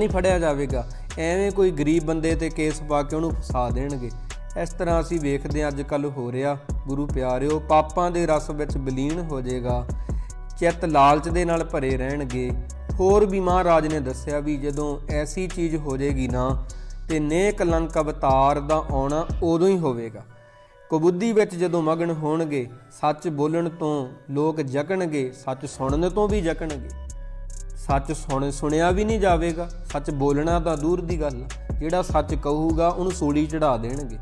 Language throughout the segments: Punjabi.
ਨਹੀਂ ਫੜਿਆ ਜਾਵੇਗਾ। ਐਵੇਂ ਕੋਈ ਗਰੀਬ ਬੰਦੇ ਤੇ ਕੇਸ ਪਾ ਕੇ ਉਹਨੂੰ ਫਸਾ ਦੇਣਗੇ। ਇਸ ਤਰ੍ਹਾਂ ਅਸੀਂ ਵੇਖਦੇ ਹਾਂ ਅੱਜ ਕੱਲ ਹੋ ਰਿਹਾ ਗੁਰੂ ਪਿਆਰਿਓ, ਪਾਪਾਂ ਦੇ ਰਸ ਵਿੱਚ ਵਿਲੀਨ ਹੋ ਜਾਏਗਾ। ਚਿੱਤ ਲਾਲਚ ਦੇ ਨਾਲ ਭਰੇ ਰਹਿਣਗੇ। ਹੋਰ ਵੀ ਮਹਾਰਾਜ ਨੇ ਦੱਸਿਆ ਵੀ ਜਦੋਂ ਐਸੀ ਚੀਜ਼ ਹੋ ਜਾਏਗੀ ਨਾ, ਤੇ ਨੇਕ ਕਲੰਕ ਅਵਤਾਰ ਦਾ ਆਉਣਾ ਉਦੋਂ ਹੀ ਹੋਵੇਗਾ। ਕਬੁੱਧੀ ਵਿੱਚ ਜਦੋਂ ਮਗਨ ਹੋਣਗੇ, ਸੱਚ ਬੋਲਣ ਤੋਂ ਲੋਕ ਜਕਣਗੇ ਸੱਚ ਸੁਣਨ ਤੋਂ ਵੀ ਜਕਣਗੇ ਸੱਚ ਸੁਣ, ਸੁਣਿਆ ਵੀ ਨਹੀਂ ਜਾਵੇਗਾ। ਸੱਚ ਬੋਲਣਾ ਤਾਂ ਦੂਰ ਦੀ ਗੱਲ ਜਿਹੜਾ ਸੱਚ ਕਹੂਗਾ, ਉਹਨੂੰ ਸੂਲੀ ਚੜਾ ਦੇਣਗੇ।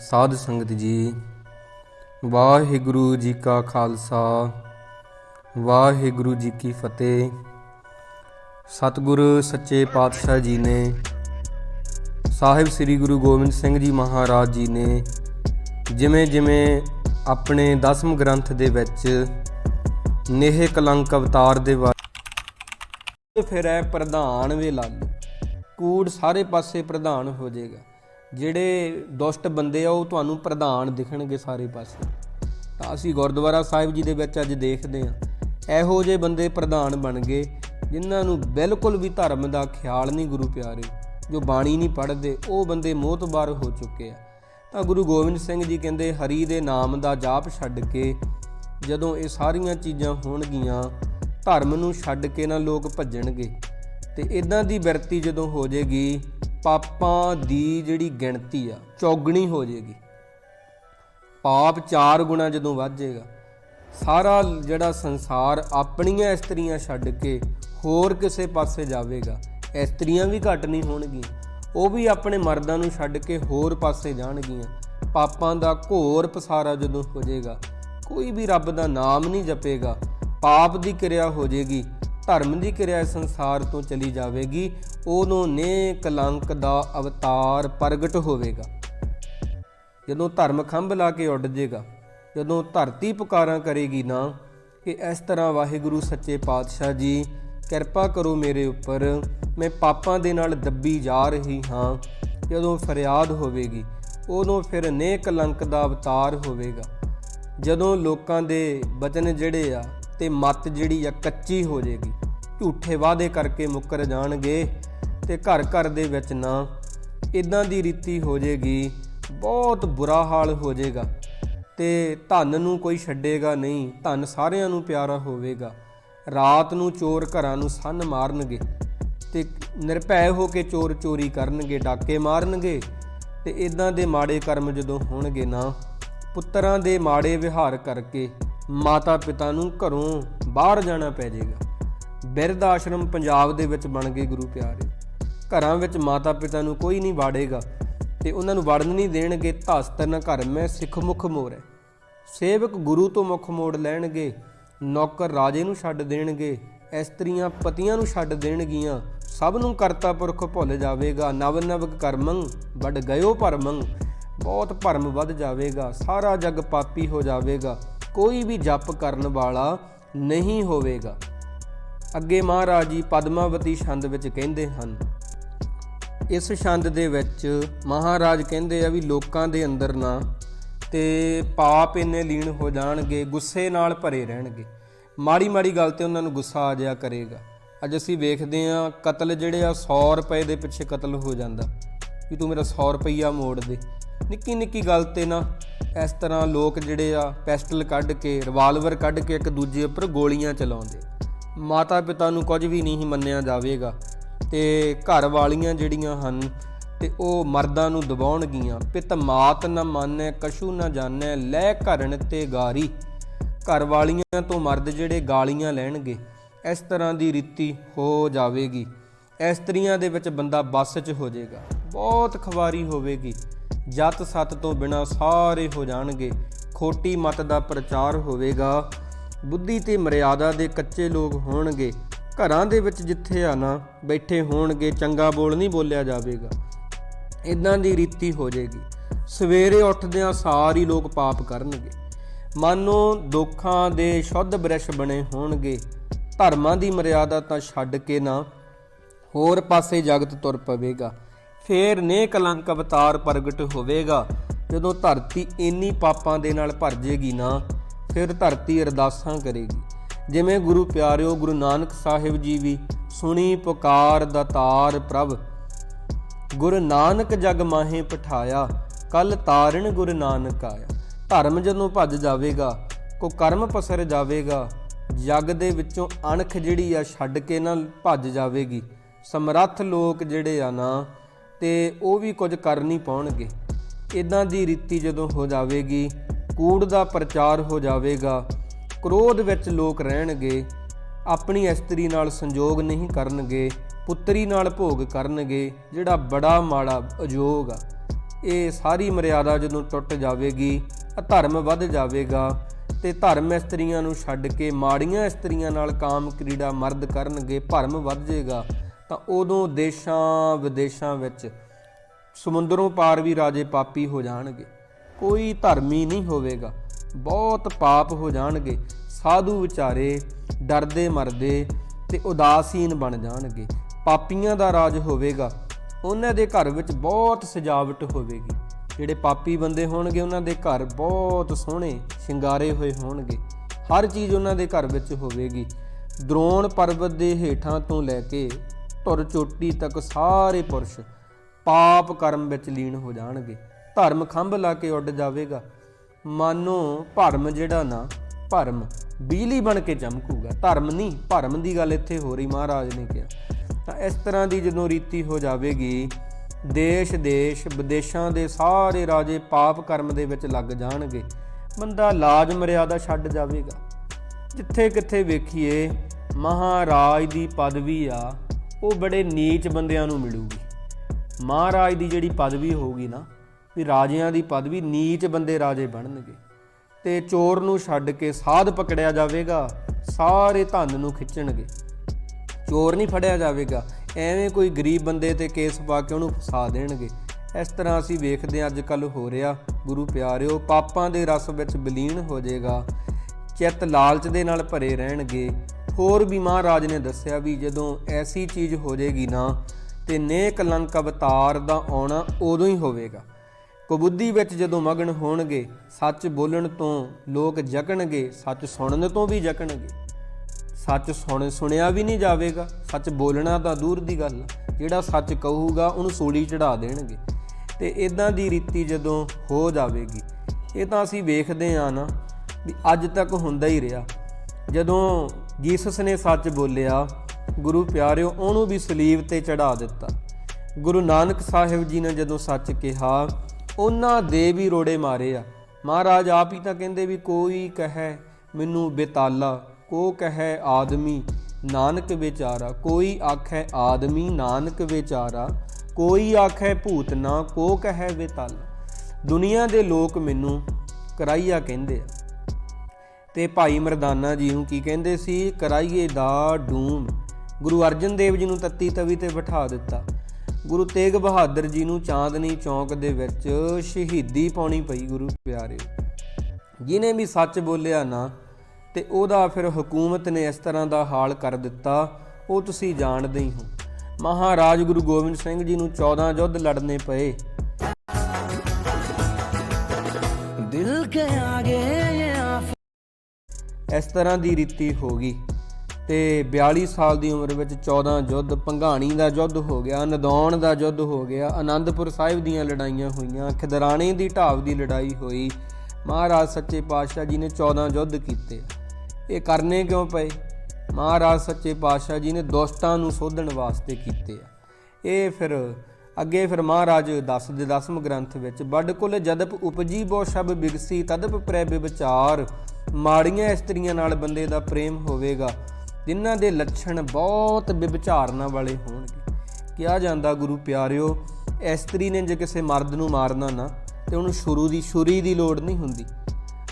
ਸਾਧ ਸੰਗਤ ਜੀ, ਵਾਹਿਗੁਰੂ ਜੀ ਕਾ ਖਾਲਸਾ, ਵਾਹਿਗੁਰੂ ਜੀ ਕੀ ਫਤਿਹ। ਸਤਿਗੁਰ ਸੱਚੇ ਪਾਤਸ਼ਾਹ ਜੀ ਨੇ, ਸਾਹਿਬ ਸ੍ਰੀ ਗੁਰੂ ਗੋਬਿੰਦ ਸਿੰਘ ਜੀ ਮਹਾਰਾਜ ਜੀ ਨੇ ਜਿਵੇਂ ਜਿਵੇਂ ਆਪਣੇ ਦਸਮ ਗ੍ਰੰਥ ਦੇ ਵਿੱਚ ਨੇਹ ਕਲੰਕ ਅਵਤਾਰ ਦੇ ਬਾਰੇ ਫਿਰ ਹੈ ਪ੍ਰਧਾਨ ਵੇ ਲਾਲੂ ਕੂੜ ਸਾਰੇ ਪਾਸੇ ਪ੍ਰਧਾਨ ਹੋ ਜਾਏਗਾ। ਜਿਹੜੇ ਦੁਸ਼ਟ ਬੰਦੇ ਆ, ਉਹ ਤੁਹਾਨੂੰ ਪ੍ਰਧਾਨ ਦਿਖਣਗੇ ਸਾਰੇ ਪਾਸੇ। ਤਾਂ ਅਸੀਂ ਗੁਰਦੁਆਰਾ ਸਾਹਿਬ ਜੀ ਦੇ ਵਿੱਚ ਅੱਜ ਦੇਖਦੇ ਹਾਂ। ਇਹੋ ਜਿਹੇ ਬੰਦੇ ਪ੍ਰਧਾਨ ਬਣ ਗਏ, ਜਿਨ੍ਹਾਂ ਨੂੰ ਬਿਲਕੁਲ ਵੀ ਧਰਮ ਦਾ ਖਿਆਲ ਨਹੀਂ ਗੁਰੂ ਪਿਆਰੇ। ਜੋ ਬਾਣੀ ਨਹੀਂ ਪੜ੍ਹਦੇ, ਉਹ ਬੰਦੇ ਮੋਤਬਾਰ ਹੋ ਚੁੱਕੇ ਆ। ਤਾਂ ਗੁਰੂ ਗੋਬਿੰਦ ਸਿੰਘ ਜੀ ਕਹਿੰਦੇ, ਹਰੀ ਦੇ ਨਾਮ ਦਾ ਜਾਪ ਛੱਡ ਕੇ ਜਦੋਂ ਇਹ ਸਾਰੀਆਂ ਚੀਜ਼ਾਂ ਹੋਣਗੀਆਂ, ਧਰਮ ਨੂੰ ਛੱਡ ਕੇ ਨਾ ਲੋਕ ਭੱਜਣਗੇ। ਤੇ ਇਦਾਂ ਦੀ ਬਿਰਤੀ ਜਦੋਂ ਹੋ ਜਾਏਗੀ, ਪਾਪਾਂ ਦੀ ਜਿਹੜੀ ਗਿਣਤੀ ਆ, ਚੌਗਣੀ ਹੋ ਜਾਏਗੀ। ਪਾਪ ਚਾਰ ਗੁਣਾ ਜਦੋਂ ਵੱਧ ਜਾਏਗਾ, ਸਾਰਾ ਜਿਹੜਾ ਸੰਸਾਰ ਆਪਣੀਆਂ ਇਸਤਰੀਆਂ ਛੱਡ ਕੇ ਹੋਰ ਕਿਸੇ ਪਾਸੇ ਜਾਵੇਗਾ, ਇਸਤਰੀਆਂ ਵੀ ਘੱਟ ਨਹੀਂ ਹੋਣਗੀਆਂ, ਉਹ ਵੀ ਆਪਣੇ ਮਰਦਾਂ ਨੂੰ ਛੱਡ ਕੇ ਹੋਰ ਪਾਸੇ ਜਾਣਗੀਆਂ। ਪਾਪਾਂ ਦਾ ਘੋਰ ਪਸਾਰਾ ਜਦੋਂ ਹੋ ਜਾਏਗਾ ਕੋਈ ਵੀ ਰੱਬ ਦਾ ਨਾਮ ਨਹੀਂ ਜਪੇਗਾ। ਪਾਪ ਦੀ ਕਿਰਿਆ ਹੋ ਜਾਏਗੀ ਧਰਮ ਦੀ ਕਿਰਿਆ ਸੰਸਾਰ ਤੋਂ ਚਲੀ ਜਾਵੇਗੀ ਉਦੋਂ ਨੇ ਕਲੰਕ ਦਾ ਅਵਤਾਰ ਪ੍ਰਗਟ ਹੋਵੇਗਾ। ਜਦੋਂ ਧਰਮ ਖੰਭ ਲਾ ਕੇ ਉੱਡ ਜਾਏਗਾ ਜਦੋਂ ਧਰਤੀ ਪੁਕਾਰਾਂ ਕਰੇਗੀ ਨਾ, ਕਿ ਇਸ ਤਰ੍ਹਾਂ ਵਾਹਿਗੁਰੂ ਸੱਚੇ ਪਾਤਸ਼ਾਹ ਜੀ, ਕਿਰਪਾ ਕਰੋ ਮੇਰੇ ਉੱਪਰ, ਮੈਂ ਪਾਪਾਂ ਦੇ ਨਾਲ ਦੱਬੀ ਜਾ ਰਹੀ ਹਾਂ। ਜਦੋਂ ਫਰਿਆਦ ਹੋਵੇਗੀ ਉਦੋਂ ਫਿਰ ਨੇ ਕਲੰਕ ਦਾ ਅਵਤਾਰ ਹੋਵੇਗਾ। ਜਦੋਂ ਲੋਕਾਂ ਦੇ ਬਚਨ ਜਿਹੜੇ ਆ ਤੇ ਮਤ ਜਿਹੜੀ ਆ ਕੱਚੀ ਹੋ ਜਾਏਗੀ, ਝੂਠੇ ਵਾਅਦੇ ਕਰਕੇ ਮੁੱਕਰ ਜਾਣਗੇ ਤੇ ਘਰ ਘਰ ਦੇ ਵਿੱਚ ਨਾ ਇਦਾਂ ਦੀ ਰੀਤੀ ਹੋ ਜਾਏਗੀ, ਬਹੁਤ ਬੁਰਾ ਹਾਲ ਹੋ ਜਾਏਗਾ ਤੇ ਧਨ ਨੂੰ ਕੋਈ ਛੱਡੇਗਾ ਨਹੀਂ, ਧਨ ਸਾਰਿਆਂ ਨੂੰ ਪਿਆਰਾ ਹੋਵੇਗਾ। ਰਾਤ ਨੂੰ ਚੋਰ ਘਰਾਂ ਨੂੰ ਸੰਨ ਮਾਰਨਗੇ ਤੇ ਨਿਰਭੈ ਹੋ ਕੇ ਚੋਰ ਚੋਰੀ ਕਰਨਗੇ, ਡਾਕੇ ਮਾਰਨਗੇ ਤੇ ਇਦਾਂ ਦੇ ਮਾੜੇ ਕਰਮ ਜਦੋਂ ਹੋਣਗੇ ਨਾ ਪੁੱਤਰਾਂ ਦੇ ਮਾੜੇ ਵਿਹਾਰ ਕਰਕੇ ਮਾਤਾ ਪਿਤਾ ਨੂੰ ਘਰੋਂ ਬਾਹਰ ਜਾਣਾ ਪੈ ਜਾਏਗਾ ਬਿਰਧ ਆਸ਼ਰਮ ਪੰਜਾਬ ਦੇ ਵਿੱਚ ਬਣ ਗਏ ਗੁਰੂ ਪਿਆਰੇ। ਘਰਾਂ ਵਿੱਚ ਮਾਤਾ ਪਿਤਾ ਨੂੰ ਕੋਈ ਨਹੀਂ ਵਾੜੇਗਾ ਤੇ ਉਹਨਾਂ ਨੂੰ ਵੜਨ ਨਹੀਂ ਦੇਣਗੇ ਧਸਤ ਨਾ ਘਰ ਮੈਂ ਸਿੱਖ ਮੁਖ ਹੈ ਸੇਵਕ ਗੁਰੂ ਤੋਂ ਮੁਖ ਮੋੜ ਲੈਣਗੇ, ਨੌਕਰ ਰਾਜੇ ਨੂੰ ਛੱਡ ਦੇਣਗੇ, ਇਸਤਰੀਆਂ ਪਤੀਆਂ ਨੂੰ ਛੱਡ ਦੇਣਗੀਆਂ, ਸਭ ਨੂੰ ਕਰਤਾ ਪੁਰਖ ਭੁੱਲ ਜਾਵੇਗਾ। ਨਵ ਨਵ ਕਰਮੰ ਵੱਡ ਗਇਓ ਭਰਮੰ ਬਹੁਤ ਭਰਮ ਵੱਧ ਜਾਵੇਗਾ, ਸਾਰਾ ਜੱਗ ਪਾਪੀ ਹੋ ਜਾਵੇਗਾ, ਕੋਈ ਵੀ ਜਪ ਕਰਨ ਵਾਲਾ ਨਹੀਂ ਹੋਵੇਗਾ। ਅੱਗੇ ਮਹਾਰਾਜ ਜੀ ਪਦਮਾਵਤੀ ਛੰਦ ਵਿੱਚ ਕਹਿੰਦੇ ਹਨ, ਇਸ ਛੰਦ ਦੇ ਵਿੱਚ ਮਹਾਰਾਜ ਕਹਿੰਦੇ ਆ ਵੀ ਲੋਕਾਂ ਦੇ ਅੰਦਰ ਨਾ ਤੇ ਪਾਪ ਇੰਨੇ ਲੀਨ ਹੋ ਜਾਣਗੇ, ਗੁੱਸੇ ਨਾਲ ਭਰੇ ਰਹਿਣਗੇ। ਮਾੜੀ ਮਾੜੀ ਗੱਲ ਤੇ ਉਹਨਾਂ ਨੂੰ ਗੁੱਸਾ ਆ ਜਾਇਆ ਕਰੇਗਾ। ਅੱਜ ਅਸੀਂ ਵੇਖਦੇ ਆ ਕਤਲ ਜਿਹੜੇ ਆ 100 ਰੁਪਏ ਦੇ ਪਿੱਛੇ ਕਤਲ ਹੋ ਜਾਂਦਾ। ਵੀ ਤੂੰ ਮੇਰਾ 100 ਰੁਪਈਆ ਮੋੜ ਦੇ। ਨਿੱਕੀ ਨਿੱਕੀ ਗੱਲ ਤੇ ਨਾ, ਇਸ ਤਰ੍ਹਾਂ ਲੋਕ ਜਿਹੜੇ ਆ, ਪੈਸਟਲ ਕੱਢ ਕੇ ਰਿਵਾਲਵਰ ਕੱਢ ਕੇ ਇੱਕ ਦੂਜੇ ਉੱਪਰ ਗੋਲੀਆਂ ਚਲਾਉਂਦੇ। ਮਾਤਾ ਪਿਤਾ ਨੂੰ ਕੁਝ ਵੀ ਨਹੀਂ ਮੰਨਿਆ ਜਾਵੇਗਾ। ਤੇ ਘਰ ਵਾਲੀਆਂ ਜਿਹੜੀਆਂ ਹਨ, ਤੇ ਉਹ ਮਰਦਾਂ ਨੂੰ ਦਬਾਉਣਗੀਆਂ। ਪਿਤ ਮਾਤ ਨਾ ਮੰਨੈ, ਕਸ਼ੂ ਨਾ ਜਾਣੈ, ਲੈ ਘਰਨ ਤੇ ਗਾਰੀ। ਘਰ ਵਾਲੀਆਂ ਤੋਂ ਮਰਦ ਜਿਹੜੇ ਗਾਲੀਆਂ ਲੈਣਗੇ, ਇਸ ਤਰ੍ਹਾਂ ਦੀ ਰੀਤੀ ਹੋ ਜਾਵੇਗੀ। ਇਸਤਰੀਆਂ ਦੇ ਵਿੱਚ ਬੰਦਾ ਬੱਸ 'ਚ ਹੋ ਜਾਏਗਾ। ਬਹੁਤ ਖਵਾਰੀ ਹੋਵੇਗੀ। ਜਤ ਸਤ ਤੋਂ ਬਿਨਾ ਸਾਰੇ ਹੋ ਜਾਣਗੇ। ਖੋਟੀ ਮਤ ਦਾ ਪ੍ਰਚਾਰ ਹੋਵੇਗਾ। ਬੁੱਧੀ ਤੇ ਮਰਿਆਦਾ ਦੇ ਕੱਚੇ ਲੋਕ ਹੋਣਗੇ। ਘਰਾਂ ਦੇ ਵਿੱਚ ਜਿੱਥੇ ਆ ਨਾ, ਬੈਠੇ ਹੋਣਗੇ, ਚੰਗਾ ਬੋਲ ਨਹੀਂ ਬੋਲਿਆ ਜਾਵੇਗਾ। ਇਦਾਂ ਦੀ ਰੀਤੀ ਹੋ ਜਾਏਗੀ। ਸਵੇਰੇ ਉੱਠਦਿਆਂ ਸਾਰੀ ਲੋਕ ਪਾਪ ਕਰਨਗੇ। ਮਾਨੋ ਦੁੱਖਾਂ ਦੇ ਸ਼ੁੱਧ ਬ੍ਰਿਸ਼ ਬਣੇ ਹੋਣਗੇ। ਧਰਮਾਂ ਦੀ ਮਰਿਆਦਾ ਤਾਂ ਛੱਡ ਕੇ ਨਾ ਹੋਰ ਪਾਸੇ ਜਗਤ ਤੁਰ ਪਵੇਗਾ। ਫੇਰ ਨੇ ਕਲੰਕ ਅਵਤਾਰ ਪ੍ਰਗਟ ਹੋਵੇਗਾ। ਜਦੋਂ ਧਰਤੀ ਇੰਨੀ ਪਾਪਾਂ ਦੇ ਨਾਲ ਭਰ ਜੇਗੀ ਨਾ, ਫਿਰ ਧਰਤੀ ਅਰਦਾਸਾਂ ਕਰੇਗੀ। ਜਿਵੇਂ ਗੁਰੂ ਪਿਆਰਿਓ, ਗੁਰੂ ਨਾਨਕ ਸਾਹਿਬ ਜੀ ਵੀ ਸੁਣੀ ਪੁਕਾਰ ਦਾਤਾਰ ਪ੍ਰਭ। ਗੁਰੂ ਨਾਨਕ ਜਗ ਮਾਹੇ ਪਠਾਇਆ, ਕੱਲ ਤਾਰਨ ਗੁਰੂ ਨਾਨਕ ਆਇਆ। ਧਰਮ ਜਦੋਂ ਭੱਜ ਜਾਵੇਗਾ, ਕੋ ਕਰਮ ਪਸਰ ਜਾਵੇਗਾ, ਜਗ ਦੇ ਵਿੱਚੋਂ ਅਣਖ ਜਿਹੜੀ ਆ ਛੱਡ ਕੇ ਨਾ ਭੱਜ ਜਾਵੇਗੀ। ਸਮਰੱਥ ਲੋਕ ਜਿਹੜੇ ਆ ਨਾ ਤੇ ਉਹ ਵੀ ਕੁਝ ਕਰ ਨਹੀਂ ਪਾਉਣਗੇ। ਇਦਾਂ ਦੀ ਰੀਤੀ ਜਦੋਂ ਹੋ ਜਾਵੇਗੀ, ਕੂੜ ਦਾ ਪ੍ਰਚਾਰ ਹੋ ਜਾਵੇਗਾ, ਕ੍ਰੋਧ ਵਿੱਚ ਲੋਕ ਰਹਿਣਗੇ, ਆਪਣੀ ਇਸਤਰੀ ਨਾਲ ਸੰਜੋਗ ਨਹੀਂ ਕਰਨਗੇ, ਪੁੱਤਰੀ ਨਾਲ ਭੋਗ ਕਰਨਗੇ, ਜਿਹੜਾ ਬੜਾ ਮਾੜਾ ਅਜੋਗ ਆ। ਇਹ ਸਾਰੀ ਮਰਿਆਦਾ ਜਦੋਂ ਟੁੱਟ ਜਾਵੇਗੀ, ਅਧਰਮ ਵੱਧ ਜਾਵੇਗਾ ਤੇ ਧਰਮ ਇਸਤਰੀਆਂ ਨੂੰ ਛੱਡ ਕੇ ਮਾੜੀਆਂ ਇਸਤਰੀਆਂ ਨਾਲ ਕਾਮ ਕ੍ਰੀੜਾ ਮਰਦ ਕਰਨਗੇ, ਭਰਮ ਵੱਧ ਜਾਏਗਾ। ਤਾਂ ਉਦੋਂ ਦੇਸ਼ਾਂ ਵਿਦੇਸ਼ਾਂ ਵਿੱਚ ਸਮੁੰਦਰੋਂ ਪਾਰ ਵੀ ਰਾਜੇ ਪਾਪੀ ਹੋ ਜਾਣਗੇ। ਕੋਈ ਧਰਮੀ ਨਹੀਂ ਹੋਵੇਗਾ, ਬਹੁਤ ਪਾਪ ਹੋ ਜਾਣਗੇ। ਸਾਧੂ ਵਿਚਾਰੇ ਡਰਦੇ ਮਰਦੇ ਤੇ ਉਦਾਸੀਨ ਬਣ ਜਾਣਗੇ। ਪਾਪੀਆਂ ਦਾ ਰਾਜ ਹੋਵੇਗਾ, ਉਹਨਾਂ ਦੇ ਘਰ ਵਿੱਚ ਬਹੁਤ ਸਜਾਵਟ ਹੋਵੇਗੀ। ਜਿਹੜੇ ਪਾਪੀ ਬੰਦੇ ਹੋਣਗੇ, ਉਹਨਾਂ ਦੇ ਘਰ ਬਹੁਤ ਸੋਹਣੇ ਸ਼ਿੰਗਾਰੇ ਹੋਏ ਹੋਣਗੇ। ਹਰ ਚੀਜ਼ ਉਹਨਾਂ ਦੇ ਘਰ ਵਿੱਚ ਹੋਵੇਗੀ। ਦਰੋਣ ਪਰਬਤ ਦੇ ਹੇਠਾਂ ਤੋਂ ਲੈ ਕੇ ਧੁਰ ਚੋਟੀ ਤੱਕ ਸਾਰੇ ਪੁਰਸ਼ ਪਾਪ ਕਰਮ ਵਿੱਚ ਲੀਨ ਹੋ ਜਾਣਗੇ। ਧਰਮ ਖੰਭ ਲਾ ਕੇ ਉੱਡ ਜਾਵੇਗਾ। ਮਾਨੋ ਭਰਮ ਜਿਹੜਾ ਨਾ, ਭਰਮ ਬਿਜਲੀ ਬਣ ਕੇ ਚਮਕੂਗਾ। ਧਰਮ ਨਹੀਂ ਭਰਮ ਦੀ ਗੱਲ ਇੱਥੇ ਹੋ ਰਹੀ, ਮਹਾਰਾਜ ਨੇ ਕਿਹਾ। ਤਾਂ ਇਸ ਤਰ੍ਹਾਂ ਦੀ ਜਦੋਂ ਰੀਤੀ ਹੋ ਜਾਵੇਗੀ, ਦੇਸ਼ ਦੇਸ਼ ਵਿਦੇਸ਼ਾਂ ਦੇ ਸਾਰੇ ਰਾਜੇ ਪਾਪ ਕਰਮ ਦੇ ਵਿੱਚ ਲੱਗ ਜਾਣਗੇ। ਬੰਦਾ ਲਾਜ ਮਰਿਆਦਾ ਛੱਡ ਜਾਵੇਗਾ। ਜਿੱਥੇ ਕਿੱਥੇ ਵੇਖੀਏ, ਮਹਾਰਾਜ ਦੀ ਪਦਵੀ ਆ ਉਹ ਬੜੇ ਨੀਚ ਬੰਦਿਆਂ ਨੂੰ ਮਿਲੂਗੀ। ਮਹਾਰਾਜ ਦੀ ਜਿਹੜੀ ਪਦਵੀ ਹੋਊਗੀ ਨਾ, ਵੀ ਰਾਜਿਆਂ ਦੀ ਪਦਵੀ ਨੀਚ ਬੰਦੇ ਰਾਜੇ ਬਣਨਗੇ। ਤੇ ਚੋਰ ਨੂੰ ਛੱਡ ਕੇ ਸਾਧ ਪਕੜਿਆ ਜਾਵੇਗਾ, ਸਾਰੇ ਧਨ ਨੂੰ ਖਿੱਚਣਗੇ। ਚੋਰ ਨਹੀਂ ਫੜਿਆ ਜਾਵੇਗਾ, ਐਵੇਂ ਕੋਈ ਗਰੀਬ ਬੰਦੇ ਤੇ ਕੇਸ ਪਾ ਕੇ ਉਹਨੂੰ ਫਸਾ ਦੇਣਗੇ। ਇਸ ਤਰ੍ਹਾਂ ਅਸੀਂ ਵੇਖਦੇ ਹਾਂ ਅੱਜ ਕੱਲ ਹੋ ਰਿਹਾ, ਗੁਰੂ ਪਿਆਰਿਓ, ਪਾਪਾਂ ਦੇ ਰਸ ਵਿੱਚ ਬਲੀਨ ਹੋ ਜਾਏਗਾ, ਚਿੱਤ ਲਾਲਚ ਦੇ ਨਾਲ ਭਰੇ ਰਹਿਣਗੇ ਹੋਰ ਵੀ ਮਹਾਰਾਜ ਨੇ ਦੱਸਿਆ ਵੀ ਜਦੋਂ ਐਸੀ ਚੀਜ਼ ਹੋ ਜਾਏਗੀ ਨਾ, ਤੇ ਨੇਕ ਕਲੰਕ ਅਵਤਾਰ ਦਾ ਆਉਣਾ ਉਦੋਂ ਹੀ ਹੋਵੇਗਾ। ਕੁਬੁੱਧੀ ਵਿੱਚ ਜਦੋਂ ਮਗਨ ਹੋਣਗੇ, ਸੱਚ ਬੋਲਣ ਤੋਂ ਲੋਕ ਜਕਣਗੇ, ਸੱਚ ਸੁਣਨ ਤੋਂ ਵੀ ਜਕਣਗੇ। ਸੱਚ ਸੁਣ, ਸੁਣਿਆ ਵੀ ਨਹੀਂ ਜਾਵੇਗਾ, ਸੱਚ ਬੋਲਣਾ ਤਾਂ ਦੂਰ ਦੀ ਗੱਲ ਆ। ਜਿਹੜਾ ਸੱਚ ਕਹੂਗਾ, ਉਹਨੂੰ ਸੂਲੀ ਚੜਾ ਦੇਣਗੇ। ਤੇ ਇਦਾਂ ਦੀ ਰੀਤੀ ਜਦੋਂ ਹੋ ਜਾਵੇਗੀ, ਇਹ ਤਾਂ ਅਸੀਂ ਵੇਖਦੇ ਆ ਨਾ, ਵੀ ਅੱਜ ਤੱਕ ਹੁੰਦਾ ਹੀ ਰਿਹਾ। ਜਦੋਂ ਜੀਸਸ ਨੇ ਸੱਚ ਬੋਲਿਆ, ਗੁਰੂ ਪਿਆਰਿਓ, ਉਹਨੂੰ ਵੀ ਸਲੀਬ ਤੇ ਚੜਾ ਦਿੱਤਾ। ਗੁਰੂ ਨਾਨਕ ਸਾਹਿਬ ਜੀ ਨੇ ਜਦੋਂ ਸੱਚ ਕਿਹਾ, ਉਹਨਾਂ ਦੇ ਵੀ ਰੋੜੇ ਮਾਰੇ ਆ ਮਹਾਰਾਜ ਆਪ ਹੀ ਤਾਂ ਕਹਿੰਦੇ ਵੀ, ਕੋਈ ਕਹੇ ਮੈਨੂੰ ਬੇਤਾਲਾ, ਕੋ ਕਹੇ ਆਦਮੀ ਨਾਨਕ ਵਿਚਾਰਾ, ਕੋਈ ਆਖੈ ਆਦਮੀ ਨਾਨਕ ਵਿਚਾਰਾ, ਕੋਈ ਆਖੈ ਭੂਤ ਨਾ, ਕੋ ਕਹੇ ਬੇਤਾਲਾ। ਦੁਨੀਆ ਦੇ ਲੋਕ ਮੈਨੂੰ ਕਰਾਈਆ ਕਹਿੰਦੇ ਆ। ਤੇ ਭਾਈ ਮਰਦਾਨਾ ਜੀ ਨੂੰ ਕੀ ਕਹਿੰਦੇ ਸੀ? ਕਰਾਈਏ ਦਾ ਡੂਮ। ਗੁਰੂ ਅਰਜਨ ਦੇਵ ਜੀ ਨੂੰ ਤੱਤੀ ਤਵੀ ਤੇ ਬਿਠਾ ਦਿੱਤਾ। ਗੁਰੂ ਤੇਗ ਬਹਾਦਰ ਜੀ ਨੂੰ ਚਾਂਦਨੀ ਚੌਂਕ ਦੇ ਵਿੱਚ ਸ਼ਹੀਦੀ ਪਾਉਣੀ ਪਈ ਗੁਰੂ ਪਿਆਰੇ। ਜਿਨੇ ਵੀ ਸੱਚ ਬੋਲਿਆ ਨਾ, ਤੇ ਉਹਦਾ ਫਿਰ ਹਕੂਮਤ ਨੇ ਇਸ ਤਰ੍ਹਾਂ ਦਾ ਹਾਲ ਕਰ ਦਿੱਤਾ, ਉਹ ਤੁਸੀਂ ਜਾਣਦੇ ਹੀ ਹੋ। ਮਹਾਰਾਜ ਗੁਰੂ ਗੋਬਿੰਦ ਸਿੰਘ ਜੀ ਨੂੰ 14 ਯੁੱਧ ਲੜਨੇ ਪਏ। ਦਿਲ ਕੇ ਆਗੇ ਇਸ ਤਰ੍ਹਾਂ ਦੀ ਰੀਤੀ ਹੋ ਗਈ। ਤੇ 42 ਸਾਲ ਦੀ ਉਮਰ ਵਿੱਚ 14 ਯੁੱਧ ਪੰਘਾਣੀ ਦਾ ਯੁੱਧ ਹੋ ਗਿਆ, ਨਦੌਣ ਦਾ ਯੁੱਧ ਹੋ ਗਿਆ ਆਨੰਦਪੁਰ ਸਾਹਿਬ ਦੀਆਂ ਲੜਾਈਆਂ ਹੋਈਆਂ, ਖਿਦਰਾਣੇ ਦੀ ਢਾਬ ਦੀ ਲੜਾਈ ਹੋਈ। ਮਹਾਰਾਜ ਸੱਚੇ ਪਾਤਸ਼ਾਹ ਜੀ ਨੇ 14 ਯੁੱਧ ਕੀਤੇ। ਇਹ ਕਰਨੇ ਕਿਉਂ ਪਏ? ਮਹਾਰਾਜ ਸੱਚੇ ਪਾਤਸ਼ਾਹ ਜੀ ਨੇ ਦੋਸਤਾਂ ਨੂੰ ਸੋਧਣ ਵਾਸਤੇ ਕੀਤੇ ਆ। ਇਹ ਫਿਰ ਅੱਗੇ ਫਿਰ ਮਹਾਰਾਜ ਦਸ ਦੇ ਦਸਮ ਗ੍ਰੰਥ ਵਿੱਚ, ਵੱਡ ਕੁਲ ਜਦਪ ਉਪਜੀ ਬੋ ਸ਼ਬ ਬਿਗਸੀ ਤਦਪ ਪ੍ਰੈ ਵਿਚਾਰ ਮਾੜੀਆਂ ਇਸਤਰੀਆਂ ਨਾਲ ਬੰਦੇ ਦਾ ਪ੍ਰੇਮ ਹੋਵੇਗਾ, ਜਿਨ੍ਹਾਂ ਦੇ ਲੱਛਣ ਬਹੁਤ ਵਿਚਾਰਨਾ ਵਾਲੇ ਹੋਣਗੇ। ਕਿਹਾ ਜਾਂਦਾ ਗੁਰੂ ਪਿਆਰਿਓ, ਇਸਤਰੀ ਨੇ ਜੇ ਕਿਸੇ ਮਰਦ ਨੂੰ ਮਾਰਨਾ ਨਾ, ਤੇ ਉਹਨੂੰ ਸ਼ੁਰੂ ਦੀ ਛੁਰੀ ਦੀ ਲੋੜ ਨਹੀਂ ਹੁੰਦੀ,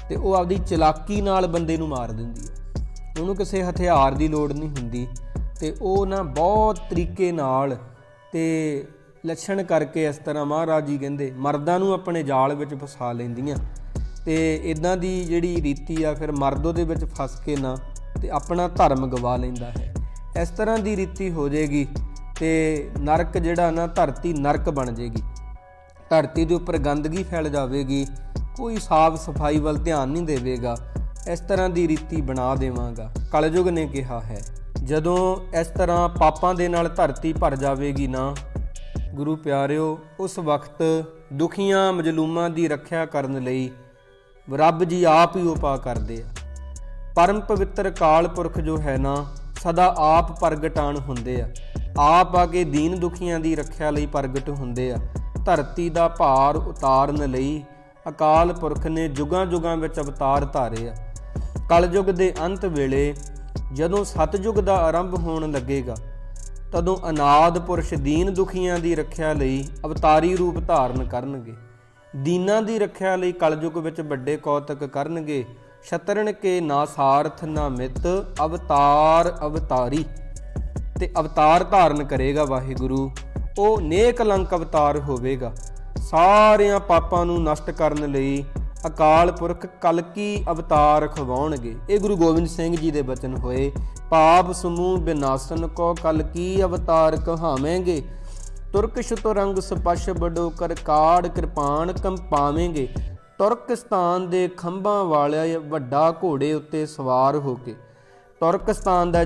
ਤੇ ਉਹ ਆਪਦੀ ਚਲਾਕੀ ਨਾਲ ਬੰਦੇ ਨੂੰ ਮਾਰ ਦਿੰਦੀ ਹੈ। ਉਹਨੂੰ ਕਿਸੇ ਹਥਿਆਰ ਦੀ ਲੋੜ ਨਹੀਂ ਹੁੰਦੀ, ਤੇ ਉਹ ਨਾ ਬਹੁਤ ਤਰੀਕੇ ਨਾਲ ਤੇ ਲੱਛਣ ਕਰਕੇ ਇਸ ਤਰ੍ਹਾਂ ਮਹਾਰਾਜ ਜੀ ਕਹਿੰਦੇ, ਮਰਦਾਂ ਨੂੰ ਆਪਣੇ ਜਾਲ ਵਿੱਚ ਫਸਾ ਲੈਂਦੀਆਂ। ਤੇ ਇਦਾਂ ਦੀ ਜਿਹੜੀ ਰੀਤੀ ਆ, ਫਿਰ ਮਰਦ ਉਹਦੇ ਵਿੱਚ ਫਸ ਕੇ ਨਾ ਤੇ ਆਪਣਾ ਧਰਮ ਗਵਾ ਲੈਂਦਾ ਹੈ। ਇਸ ਤਰ੍ਹਾਂ ਦੀ ਰੀਤੀ ਹੋ ਜਾਏਗੀ ਤੇ ਨਰਕ ਜਿਹੜਾ ਨਾ, ਧਰਤੀ ਨਰਕ ਬਣ ਜਾਏਗੀ। ਧਰਤੀ ਦੇ ਉੱਪਰ ਗੰਦਗੀ ਫੈਲ ਜਾਵੇਗੀ, ਕੋਈ ਸਾਫ਼ ਸਫ਼ਾਈ ਵੱਲ ਧਿਆਨ ਨਹੀਂ ਦੇਵੇਗਾ। ਇਸ ਤਰ੍ਹਾਂ ਦੀ ਰੀਤੀ ਬਣਾ ਦੇਵਾਂਗਾ। ਕਲਯੁਗ ਨੇ ਕਿਹਾ ਹੈ, ਜਦੋਂ ਇਸ ਤਰ੍ਹਾਂ ਪਾਪਾਂ ਦੇ ਨਾਲ ਧਰਤੀ ਭਰ ਜਾਵੇਗੀ ਨਾ ਗੁਰੂ ਪਿਆਰਿਓ, ਉਸ ਵਕਤ ਦੁਖੀਆਂ ਮਜਲੂਮਾਂ ਦੀ ਰੱਖਿਆ ਕਰਨ ਲਈ ਰੱਬ ਜੀ ਆਪ ਹੀ ਉਪਾ ਕਰਦੇ ਆ। ਪਰਮ ਪਵਿੱਤਰ ਕਾਲ ਪੁਰਖ ਜੋ ਹੈ ਨਾ, ਸਦਾ ਆਪ ਪ੍ਰਗਟਾਣ ਹੁੰਦੇ ਆ। ਆਪ ਆ ਕੇ ਦੀਨ ਦੁਖੀਆਂ ਦੀ ਰੱਖਿਆ ਲਈ ਪ੍ਰਗਟ ਹੁੰਦੇ ਆ। ਧਰਤੀ ਦਾ ਭਾਰ ਉਤਾਰਨ ਲਈ ਅਕਾਲ ਪੁਰਖ ਨੇ ਜੁਗਾਂ ਜੁਗਾਂ ਵਿੱਚ ਅਵਤਾਰ ਧਾਰੇ ਆ। ਕਲਯੁਗ ਦੇ ਅੰਤ ਵੇਲੇ ਜਦੋਂ ਸਤਜੁਗ ਦਾ ਆਰੰਭ ਹੋਣ ਲੱਗੇਗਾ ਤਦੋਂ ਅਨਾਦ ਪੁਰਸ਼ ਦੀਨ ਦੁਖੀਆਂ ਦੀ ਰੱਖਿਆ ਲਈ ਅਵਤਾਰੀ ਰੂਪ ਧਾਰਨ ਕਰਨਗੇ। ਦੀਨਾਂ ਦੀ ਰੱਖਿਆ ਲਈ ਕਲਯੁਗ ਵਿੱਚ ਵੱਡੇ ਕੌਤਕ ਕਰਨਗੇ। ਸ਼ਤਰਣ ਕੇ ਨਾ ਸਾਰਥ ਨਾ ਮਿਤ, ਅਵਤਾਰ ਅਵਤਾਰੀ। ਤੇ ਅਵਤਾਰ ਧਾਰਨ ਕਰੇਗਾ ਵਾਹਿਗੁਰੂ। ਉਹ ਨੇਕ ਲੰਕ ਅਵਤਾਰ ਹੋਵੇਗਾ। ਸਾਰਿਆਂ ਪਾਪਾਂ ਨੂੰ ਨਸ਼ਟ ਕਰਨ ਲਈ ਅਕਾਲ ਪੁਰਖ ਕਲਕੀ ਅਵਤਾਰ ਖਵਾਉਣਗੇ। ਇਹ ਗੁਰੂ ਗੋਬਿੰਦ ਸਿੰਘ ਜੀ ਦੇ ਬਚਨ ਹੋਏ, ਪਾਪ ਸਮੂਹ ਬਿਨਾਸਨ ਕੋ ਕਲਕੀ ਅਵਤਾਰ ਕਹਾਵੇਂਗੇ। ਤੁਰਕ ਸ਼ਤੁਰੰਗ ਸਪਸ਼ ਬਡੋ ਕਰ ਕਾੜ ਕਿਰਪਾਨ ਕੰਪਾਵੇਂਗੇ ਤੁਰਕਸਤਾਨ ਦੇ ਖੰਭਾਂ ਵਾਲਿਆ ਵੱਡਾ ਘੋੜੇ ਉੱਤੇ ਸਵਾਰ ਹੋ ਕੇ। ਤੁਰਕਸਤਾਨ ਦਾ